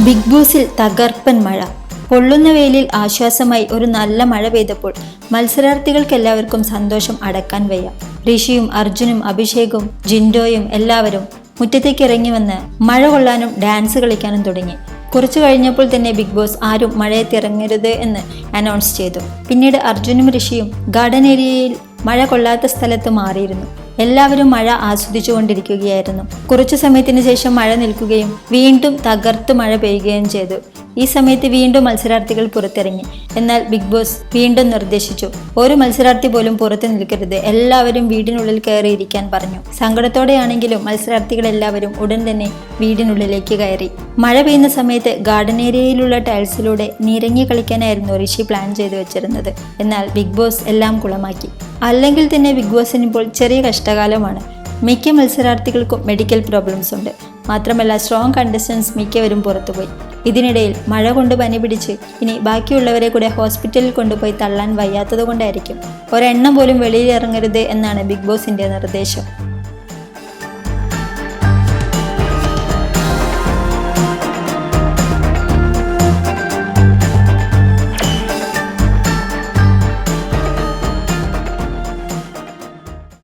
Big ബോസിൽ തകർപ്പൻ മഴ. പൊള്ളുന്ന വെയിലിൽ ആശ്വാസമായി ഒരു നല്ല മഴ പെയ്തപ്പോൾ മത്സരാർത്ഥികൾക്കെല്ലാവർക്കും സന്തോഷം അടക്കാൻ വയ്യ. ഋഷിയും അർജുനും അഭിഷേകും ജിൻഡോയും എല്ലാവരും മുറ്റത്തേക്ക് ഇറങ്ങി വന്ന് മഴ കൊള്ളാനും ഡാൻസ് കളിക്കാനും തുടങ്ങി. കുറച്ചു കഴിഞ്ഞപ്പോൾ തന്നെ ബിഗ് ബോസ് ആരും മഴയത്ത് ഇറങ്ങരുത് എന്ന് അനൗൺസ് ചെയ്തു. പിന്നീട് അർജുനും ഋഷിയും ഗാർഡൻ ഏരിയയിൽ മഴ കൊള്ളാത്ത സ്ഥലത്ത് മാറിയിരുന്നു. എല്ലാവരും മഴ ആസ്വദിച്ചുകൊണ്ടിരിക്കുകയായിരുന്നു. കുറച്ചു സമയത്തിന് ശേഷം മഴ നിൽക്കുകയും വീണ്ടും തകർത്ത് മഴ പെയ്യുകയും ചെയ്തു. ഈ സമയത്ത് വീണ്ടും മത്സരാർത്ഥികൾ പുറത്തിറങ്ങി. എന്നാൽ ബിഗ് ബോസ് വീണ്ടും നിർദ്ദേശിച്ചു. ഒരു മത്സരാർത്ഥി പോലും പുറത്തു നിൽക്കരുത്. എല്ലാവരും വീടിനുള്ളിൽ കയറിയിരിക്കാൻ പറഞ്ഞു. സങ്കടത്തോടെയാണെങ്കിലും മത്സരാർത്ഥികൾ എല്ലാവരും ഉടൻ തന്നെ വീടിനുള്ളിലേക്ക് കയറി. മഴ പെയ്യുന്ന സമയത്ത് ഗാർഡൻ ഏരിയയിലുള്ള ടൈൽസിലൂടെ നിരങ്ങി കളിക്കാനായിരുന്നു ഋഷി പ്ലാൻ ചെയ്തു വെച്ചിരുന്നത്. എന്നാൽ ബിഗ് ബോസ് എല്ലാം കുളമാക്കി. അല്ലെങ്കിൽ തന്നെ ബിഗ് ബോസിന് ഇപ്പോൾ ചെറിയ കഷ്ടകാലമാണ് മിക്ക മത്സരാർത്ഥികൾക്കും മെഡിക്കൽ പ്രോബ്ലംസ് ഉണ്ട്. മാത്രമല്ല സ്ട്രോങ് കണ്ടസ്റ്റൻസ് മിക്കവരും പുറത്തുപോയി. ഇതിനിടയിൽ മഴ കൊണ്ട് പനി പിടിച്ച് ഇനി ബാക്കിയുള്ളവരെ കൂടെ ഹോസ്പിറ്റലിൽ കൊണ്ടുപോയി തള്ളാൻ വയ്യാത്തത് കൊണ്ടായിരിക്കും. ഒരെണ്ണം പോലും വെളിയിൽ ഇറങ്ങരുത് എന്നാണ് ബിഗ് ബോസിന്റെ നിർദ്ദേശം.